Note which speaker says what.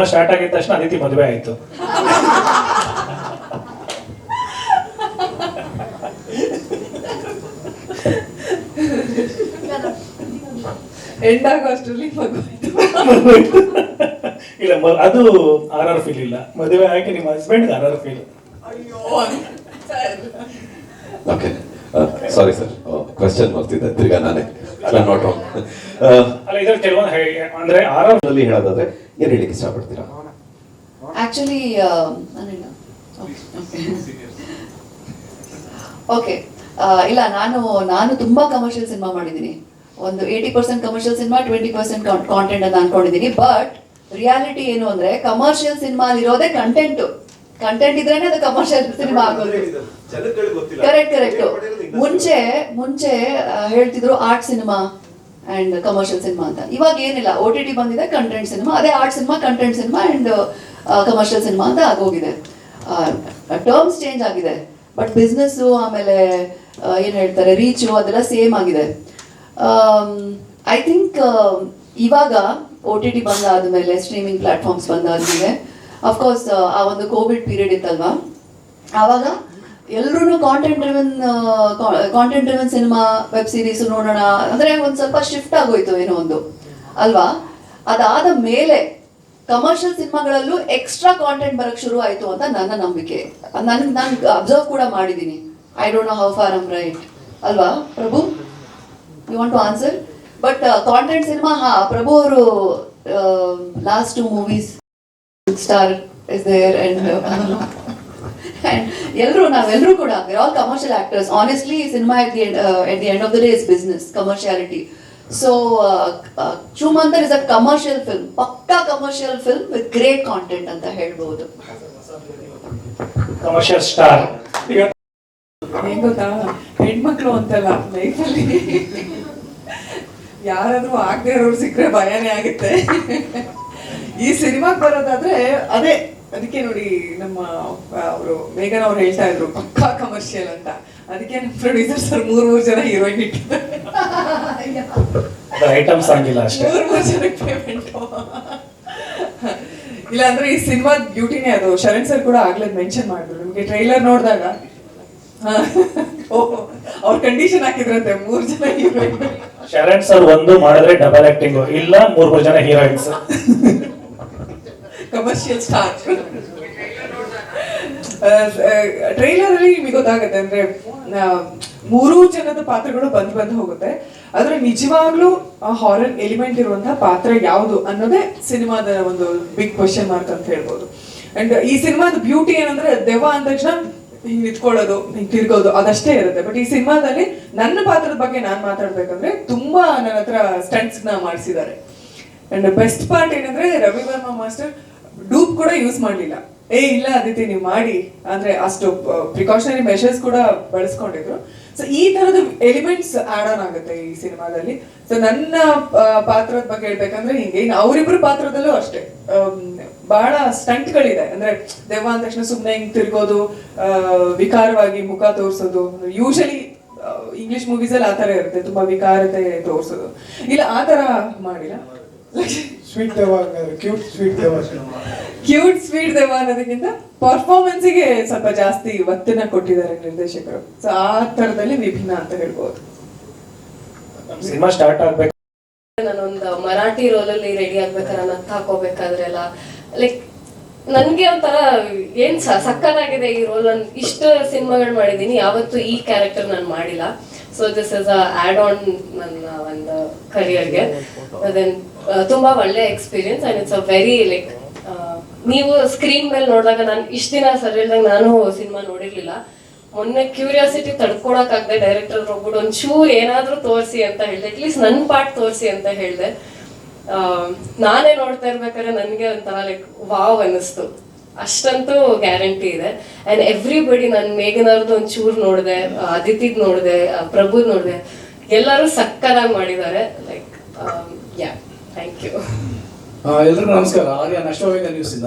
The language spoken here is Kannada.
Speaker 1: ಸಿನಿಮಾ ಸ್ಟಾರ್ಟ್ ಆಗಿದ ತಕ್ಷಣ ಅದಿತಿ ಮದುವೆ ಆಯ್ತು.
Speaker 2: ಎಂಡ್ ಆಗೋಷ್ಟರಲ್ಲಿ
Speaker 1: ಇಲ್ಲ ಅದು ಆರ್ ಆರ್ ಫೀಲ್ ಇಲ್ಲ. ಮದುವೆ ಆಗಿ ನಿಮ್ಮ husband are are feel
Speaker 3: okay sorry sir question ಬರ್ತಿದ್ದೆ ತಿರ್ಗಾ ನಾನೇ. ನೋಟ್
Speaker 1: ಅಂದ್ರೆ
Speaker 3: ಆರಾಮದಲ್ಲಿ ಹೇಳೋದಾದ್ರೆ ಏನ್ ಹೇಳಿಕ್ಕೆ ಇಷ್ಟಪಡ್ತೀರಾ?
Speaker 4: ಆಕ್ಚುಲಿ ಓಕೆ ಇಲ್ಲ ನಾನು ನಾನು ತುಂಬಾ ಕಮರ್ಷಿಯಲ್ ಸಿನಿಮಾ ಮಾಡಿದ್ದೀನಿ. ಒಂದು eighty percent commercial cinema twenty percent content ಅಂತ ಅನ್ಕೊಂಡಿದ್ದೀನಿ. ಬಟ್ ರಿಯಾಲಿಟಿ ಏನು ಅಂದ್ರೆ ಕಮರ್ಷಿಯಲ್ ಸಿನಿಮಾ ಇರೋದೇ ಕಂಟೆಂಟ್ ಕಂಟೆಂಟ್ ಇದ್ರೇನೆ ಅದು ಕಮರ್ಷಿಯಲ್ ಸಿನಿಮಾ ಆಗೋದು. ಕರೆಕ್ಟ್ ಕರೆಕ್ಟ್ ಮುಂಚೆ ಮುಂಚೆ ಹೇಳ್ತಿದ್ರು art cinema and commercial cinema ಅಂತ. ಇವಾಗ ಏನಿಲ್ಲ. ಓ ಟಿ ಟಿ ಬಂದಿದೆ ಕಂಟೆಂಟ್ ಸಿನಿಮಾ ಅದೇ art cinema content cinema and commercial cinema ಅಂತ ಆಗೋಗಿದೆ. ಟರ್ಮ್ಸ್ ಚೇಂಜ್ ಆಗಿದೆ. ಬಟ್ ಬಿಸ್ನೆಸ್ಸು ಆಮೇಲೆ ಏನು ಹೇಳ್ತಾರೆ ರೀಚು ಅದೆಲ್ಲ ಸೇಮ್ ಆಗಿದೆ. ಐ ಥಿಂಕ್ ಇವಾಗ ಓ ಟಿ ಟಿ ಬಂದಾದ್ಮೇಲೆ ಸ್ಟ್ರೀಮಿಂಗ್ ಪ್ಲಾಟ್ಫಾರ್ಮ್ಸ್ ಬಂದಾದ್ಮೇಲೆ ಅಫ್ಕೋರ್ಸ್ ಆ ಒಂದು ಕೋವಿಡ್ ಪೀರಿಯಡ್ ಇತ್ತಲ್ವಾ? ಆವಾಗ ಎಲ್ಲರೂ content driven content driven cinema web series ನೋಡೋಣ. ಅಂದ್ರೆ ಒಂದು ಸ್ವಲ್ಪ ಶಿಫ್ಟ್ ಆಗೋಯ್ತು ಏನೋ ಒಂದು. ಅಲ್ವಾ? ಅದಾದ ಮೇಲೆ ಕಮರ್ಷಿಯಲ್ ಸಿನಿಮಾಗಳಲ್ಲೂ ಎಕ್ಸ್ಟ್ರಾ ಕಾಂಟೆಂಟ್ ಬರಕ್ ಶುರು ಆಯ್ತು ಅಂತ ನನ್ನ ನಂಬಿಕೆ. ನನ್, ನಾನು ಅಬ್ಸರ್ವ್ ಕೂಡ ಮಾಡಿದ್ದೀನಿ I don't know how far um right ಅಲ್ವಾ, Prabhu? You want to answer but content cinema ಹಾ, ಪ್ರಭು ಅವರು last two movies star is there and and ಎಲ್ಲರೂ ನಾವೆಲ್ಲರೂ ಕೂಡ all commercial actors honestly cinema at the at the end of the day is business commerciality so Choomantar is a commercial film ಪಕ್ಕಾ commercial film with great content ಅಂತ ಹೇಳ್ಬೋದು.
Speaker 1: ಕಮರ್ಷಿಯಲ್ ಸ್ಟಾರ್ ಈಗ
Speaker 2: ಏನ್ ಗೊತ್ತಾ? ಹೆಣ್ಮಕ್ಳು ಅಂತಲ್ಲ ಲೈಫಲ್ಲಿ. ಯಾರಾದ್ರೂ ಆಗದೆ ಇರೋರು ಸಿಕ್ಕರೆ ಭಯನೇ ಆಗುತ್ತೆ. ಈ ಸಿನಿಮಾಗೆ ಬರೋದಾದ್ರೆ ಅದೇ ಅದಕ್ಕೆ ನೋಡಿ ನಮ್ಮ ಅವರು ಮೇಘನ ಅವ್ರು ಹೇಳ್ತಾ ಇದ್ರು ಪಕ್ಕಾ ಕಮರ್ಷಿಯಲ್ ಅಂತ. ಅದಕ್ಕೆ ನಮ್ಮ ಪ್ರೊಡ್ಯೂಸರ್ ಸರ್ ಮೂರ್ ಮೂರ್ ಜನ ಹೀರೋಯಿನ್ ಇಟ್ಟಿದ್ದಾರೆ
Speaker 1: ಐಟಮ್ ಆಗಿಲ್ಲ ಅಷ್ಟೇ.
Speaker 2: ಮೂರ್ ಮೂರ್ ಜನಕ್ಕೆ ಪೇಮೆಂಟ್ ಇಲ್ಲ ಅಂದ್ರೆ ಈ ಸಿನಿಮಾ ಬ್ಯೂಟಿನೇ ಅದು. ಶರಣ್ ಸರ್ ಕೂಡ ಆಗ್ಲೇ ಮೆನ್ಷನ್ ಮಾಡಿದ್ರು. ನಿಮಗೆ ಟ್ರೈಲರ್ ನೋಡಿದಾಗ. ಅವ್ರ ಕಂಡೀಷನ್ ಹಾಕಿದ್ರಂತೆ ಮೂರ್ ಜನ ಹೀರೋಯಿನ್
Speaker 1: ಶರಣ್ ಸರ್ ಒಂದು ಮಾಡಿದ್ರೆ ಡಬಲ್ ಆಕ್ಟಿಂಗ್ ಇಲ್ಲ ಮೂರ್ ಮೂರು ಜನ ಹೀರೋಯಿನ್ಸ್
Speaker 2: ಕಮರ್ಷಿಯಲ್ ಸ್ಟಾರ್ ಟ್ರೈಲರ್ ಅಲ್ಲಿ ನಿಮಗೆ ಗೊತ್ತಾಗುತ್ತೆ ಅಂದ್ರೆ ಮೂರು ಜನದ ಪಾತ್ರಗಳು ಬಂದ್ ಬಂದು ಹೋಗುತ್ತೆ. ಆದ್ರೆ ನಿಜವಾಗ್ಲೂ ಹಾರರ್ ಎಲಿಮೆಂಟ್ ಇರುವಂತಹ ಪಾತ್ರ ಯಾವುದು ಅನ್ನೋದೇ ಸಿನಿಮಾದ ಒಂದು ಬಿಗ್ ಕ್ವಶನ್ ಮಾರ್ಕ್ ಅಂತ ಹೇಳ್ಬೋದು. ಅಂಡ್ ಈ ಸಿನಿಮಾದ ಬ್ಯೂಟಿ ಏನಂದ್ರೆ, ದೆವ್ವ ಅಂದ ತಕ್ಷಣ ಹಿಂಗ್ ನಿಂತ್ಕೊಳ್ಳೋದು, ಹಿಂಗ್ ತಿರ್ಗೋದು, ಅದಷ್ಟೇ ಇರುತ್ತೆ. ಬಟ್ ಈ ಸಿನಿಮಾದಲ್ಲಿ ನನ್ನ ಪಾತ್ರದ ಬಗ್ಗೆ ನಾನ್ ಮಾತಾಡ್ಬೇಕಂದ್ರೆ, ತುಂಬಾ ನನ್ನ ಹತ್ರ ಸ್ಟಂಟ್ಸ್ನ ಮಾಡಿಸಿದ್ದಾರೆ. ಅಂಡ್ ಬೆಸ್ಟ್ ಪಾರ್ಟ್ ಏನಂದ್ರೆ ರವಿ ವರ್ಮಾ ಮಾಸ್ಟರ್ ಡೂಪ್ ಕೂಡ ಯೂಸ್ ಮಾಡಲಿಲ್ಲ. ಏ ಇಲ್ಲ ಅದಿತಿ ನೀವು ಮಾಡಿ. ಅಂದ್ರೆ ಅಷ್ಟು ಪ್ರಿಕಾಷನರಿ ಮೆಷರ್ಸ್ ಕೂಡ ಬಳಸ್ಕೊಂಡಿದ್ರು. ಸೊ ಈ ತರದ ಎಲಿಮೆಂಟ್ಸ್ ಆಡ್ ಆನ್ ಆಗುತ್ತೆ ಈ ಸಿನಿಮಾದಲ್ಲಿ. ಸೊ ನನ್ನ ಆ, ಪಾತ್ರದ ಬಗ್ಗೆ ಹೇಳ್ಬೇಕಂದ್ರೆ ಹಿಂಗೆ ಅವರಿಬ್ರು ಪಾತ್ರದಲ್ಲೂ ಅಷ್ಟೇ. ಬಹಳ ಸ್ಟಂಟ್ಗಳಿದೆ. ಅಂದ್ರೆ ದೆವ್ವ ಅಂದ ತಕ್ಷಣ ಸುಮ್ಮನೆ ಹಿಂಗ್ ತಿರ್ಗೋದು ಆ, ವಿಕಾರವಾಗಿ ಮುಖ ತೋರಿಸೋದು. ಯೂಶಲಿ ಇಂಗ್ಲಿಷ್ ಮೂವೀಸ್ ಅಲ್ಲಿ ಆತರ ಇರುತ್ತೆ. ತುಂಬಾ ವಿಕಾರತೆ ತೋರಿಸೋದು. ಇಲ್ಲ ಆತರ ಮಾಡಿಲ್ಲ.
Speaker 5: Sweet Deva cute sweet Deva
Speaker 2: cute sweet Deva ಅನ್ನೋದಕ್ಕಿಂತ ಪರ್ಫಾರ್ಮೆನ್ಸಿಗೆ ಸ್ವಲ್ಪ ಜಾಸ್ತಿ ಒತ್ತನ್ನ ಕೊಟ್ಟಿದ್ದಾರೆ ನಿರ್ದೇಶಕರು. ಸೊ ಆ ತರದಲ್ಲಿ ವಿಭಿನ್ನ ಅಂತ ಹೇಳ್ಬೋದು.
Speaker 1: ಸಿನಿಮಾ ಸ್ಟಾರ್ಟ್ ಆಗ್ಬೇಕು.
Speaker 6: ನಾನೊಂದು ಮರಾಠಿ ರೋಲಲ್ಲಿ ರೆಡಿ ಆಗ್ಬೇಕಾದ್ರೆ ನತ್ ಹಾಕೋಬೇಕಾದ್ರೆಲ್ಲ. ಲೈಕ್ ನನ್ಗೆ ಒಂಥರ ಏನ್ ಸ- ಸಕ್ಕತ್ತಾಗಿದೆ ಈ ರೋಲ್ ನಾನು ಇಷ್ಟು ಸಿನಿಮಾಗಳು ಮಾಡಿದ್ದೀನಿ ಯಾವತ್ತು ಈ ಕ್ಯಾರೆಕ್ಟರ್ ನಾನು ಮಾಡಿಲ್ಲ. So this is add on ನನ್ನ ಒಂದು ಕರಿಯರ್ಗೆ ದೆನ್ ತುಂಬಾ ಒಳ್ಳೆ experience and it's a very like ನೀವು ಸ್ಕ್ರೀನ್ ಮೇಲೆ ನೋಡಿದಾಗ ನಾನು ಇಷ್ಟ ದಿನ ಸರ್ ಹೇಳಿದಾಗ ನಾನು ಸಿನಿಮಾ ನೋಡಿರ್ಲಿಲ್ಲ. ಮೊನ್ನೆ ಕ್ಯೂರಿಯಾಸಿಟಿ ತಡ್ಕೊಳಕ್ಕಾಗದೆ ಡೈರೆಕ್ಟರ್ ಹೋಗ್ಬಿಟ್ಟು ಒಂಚೂರು ಏನಾದ್ರೂ ತೋರಿಸಿ ಅಂತ ಹೇಳ್ದೆ. ಅಟ್ಲೀಸ್ಟ್ ನನ್ನ ಪಾರ್ಟ್ ತೋರಿಸಿ ಅಂತ ಹೇಳ್ದೆ. ನಾನೇ ನೋಡ್ತಾ ಇರ್ಬೇಕಾದ್ರೆ ನನಗೆ ಒಂಥರ ಲೈಕ್ ವಾವ್ ಅನ್ನಿಸ್ತು. ಅಷ್ಟಂತೂ ಗ್ಯಾರಂಟಿ ಇದೆ. ಅಂಡ್ ಎವ್ರಿಬಡಿ ನಾನು ಮೇಘನವ್ರದ್ದು ಒಂಚೂರು ನೋಡಿದೆ ಅದಿತಿದ್ ನೋಡಿದೆ ಪ್ರಭು ನೋಡಿದೆ. ಎಲ್ಲರೂ ಸಕ್ಕದಾಗಿ ಮಾಡಿದ್ದಾರೆ. ಲೈಕ್ ಯಾ ಥ್ಯಾಂಕ್ ಯು
Speaker 5: ಎಲ್ರಿಗೂ ನಮಸ್ಕಾರ. ಆರ್ಯ ನಷ್ಟವೇಗ ಇಂದ.